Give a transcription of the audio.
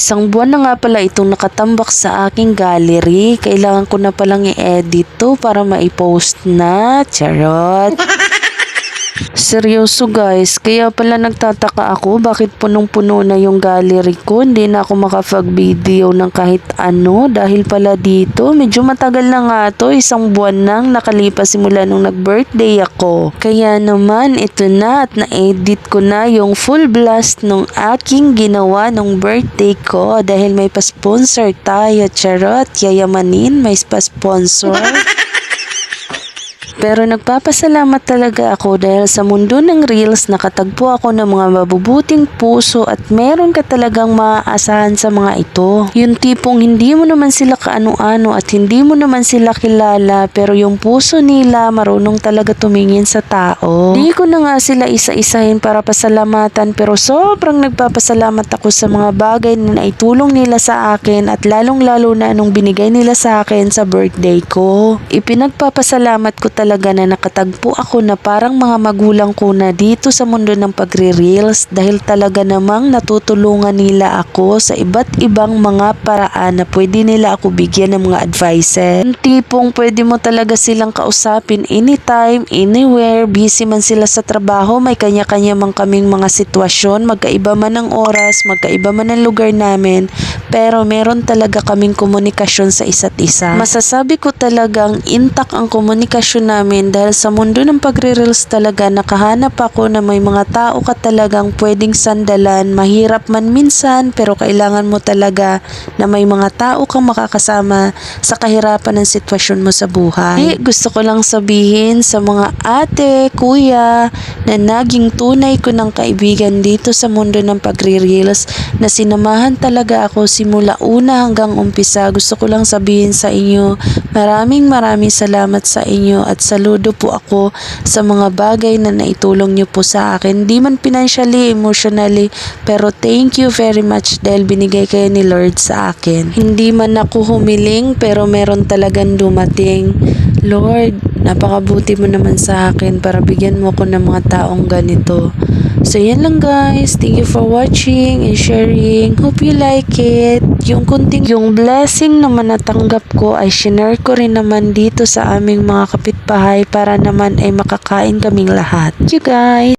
Isang buwan na nga pala itong nakatambak sa aking gallery. Kailangan ko na palang i-edit to para maipost na. Charot! Seryoso guys, kaya pala nagtataka ako bakit punong-puno na yung gallery ko. Hindi na ako makapag-video ng kahit ano dahil pala dito. Medyo matagal na nga to, isang buwan nang nakalipas simula nung nag-birthday ako. Kaya naman, ito na at na-edit ko na yung full blast nung aking ginawa nung birthday ko dahil may pa-sponsor tayo. Charot, yayamanin, may pa-sponsor. Pero nagpapasalamat talaga ako dahil sa mundo ng Reels nakatagpo ako ng mga mabubuting puso at meron ka talagang maaasahan sa mga ito. Yung tipong hindi mo naman sila kaano-ano at hindi mo naman sila kilala pero yung puso nila marunong talaga tumingin sa tao. Hindi ko na nga sila isa-isahin para pasalamatan pero sobrang nagpapasalamat ako sa mga bagay na naitulong nila sa akin at lalong-lalo na nung binigay nila sa akin sa birthday ko. Ipinagpapasalamat ko talaga na nakatagpo ako na parang mga magulang ko na dito sa mundo ng pagre-reels dahil talaga namang natutulungan nila ako sa iba't ibang mga paraan na pwede nila ako bigyan ng mga advices. Yung tipong pwede mo talaga silang kausapin anytime, anywhere, busy man sila sa trabaho, may kanya-kanya man kaming mga sitwasyon, magkaiba man ang oras, magkaiba man ang lugar namin, pero meron talaga kaming komunikasyon sa isa't isa. Masasabi ko talagang intact ang komunikasyon namin dahil sa mundo ng pagre-reels talaga nakahanap ako na may mga tao ka talagang pwedeng sandalan, mahirap man minsan pero kailangan mo talaga na may mga tao kang makakasama sa kahirapan ng sitwasyon mo sa buhay. Eh, gusto ko lang sabihin sa mga ate, kuya na naging tunay ko ng kaibigan dito sa mundo ng pagre-reels na sinamahan talaga ako simula una hanggang umpisa. Gusto ko lang sabihin sa inyo, maraming maraming salamat sa inyo at saludo po ako sa mga bagay na naitulong niyo po sa akin. Di man financially, emotionally, pero thank you very much dahil binigay kayo ni Lord sa akin. Hindi man ako humiling pero meron talagang dumating. Lord, napakabuti mo naman sa akin para bigyan mo ako ng mga taong ganito. So, yan lang guys. Thank you for watching and sharing. Hope you like it. Yung kunting, yung blessing naman natanggap ko ay shinare ko rin naman dito sa aming mga kapitbahay para naman ay makakain kaming lahat. Thank you guys.